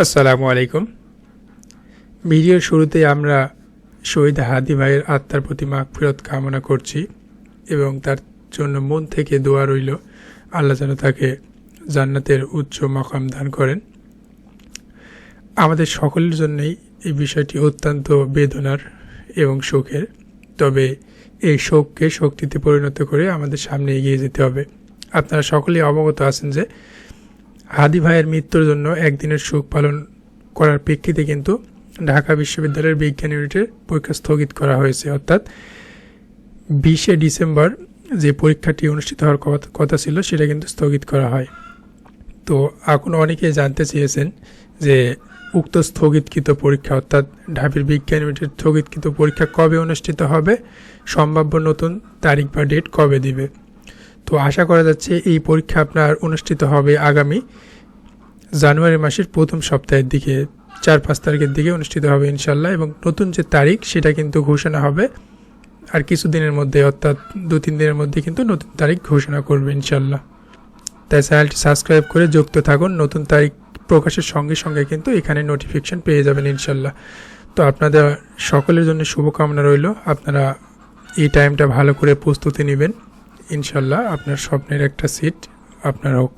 আসসালামু আলাইকুম। ভিডিওর শুরুতে আমরা শহীদ হাদি ভাইয়ের আত্মার প্রতি মাগফিরত কামনা করছি এবং তার জন্য মন থেকে দোয়া রইল, আল্লাহ যেন তাকে জান্নাতের উচ্চ মকাম দান করেন। আমাদের সকলের জন্যই এই বিষয়টি অত্যন্ত বেদনার এবং শোকের। তবে এই শোককে, শক্তিতে পরিণত করে আমাদের সামনে এগিয়ে যেতে হবে। আপনারা সকলেই অবগত আছেন যে হাদি ভাইয়ের মৃত্যুর জন্য একদিনের শোক পালন করার প্রেক্ষিতে কিন্তু ঢাকা বিশ্ববিদ্যালয়ের বিজ্ঞান ইউনিটের পরীক্ষা স্থগিত করা হয়েছে। অর্থাৎ বিশে ডিসেম্বর যে পরীক্ষাটি অনুষ্ঠিত হওয়ার কথা- কথা ছিল, সেটা কিন্তু স্থগিত করা হয়। তো এখন অনেকে জানতে চেয়েছেন যে উক্ত স্থগিতকৃত পরীক্ষা, অর্থাৎ ঢাবির বিজ্ঞান ইউনিটের স্থগিতকৃত পরীক্ষা কবে অনুষ্ঠিত হবে? সম্ভাব্য নতুন তারিখ বা ডেট কবে দিবে? তো আশা করা যাচ্ছে এই পরীক্ষা আপনার অনুষ্ঠিত হবে আগামী জানুয়ারি মাসের প্রথম সপ্তাহের দিকে, চার পাঁচ তারিখের দিকে অনুষ্ঠিত হবে ইনশাল্লাহ এবং নতুন যে তারিখ সেটা কিন্তু ঘোষণা হবে। আর কিছুদিনের মধ্যে অর্থাৎ দু তিন দিনের মধ্যে কিন্তু নতুন তারিখ ঘোষণা করবে ইনশাল্লাহ তাই চ্যানেলটি সাবস্ক্রাইব করে যুক্ত থাকুন। নতুন তারিখ প্রকাশের সঙ্গে সঙ্গে কিন্তু এখানে নোটিফিকেশন পেয়ে যাবেন ইনশাল্লাহ তো আপনাদের সকলের জন্য শুভকামনা রইল। আপনারা এই টাইমটা ভালো করে প্রস্তুতি নেবেন। ইনশাল্লাহ আপনার স্বপ্নের একটা সিট আপনার হোক।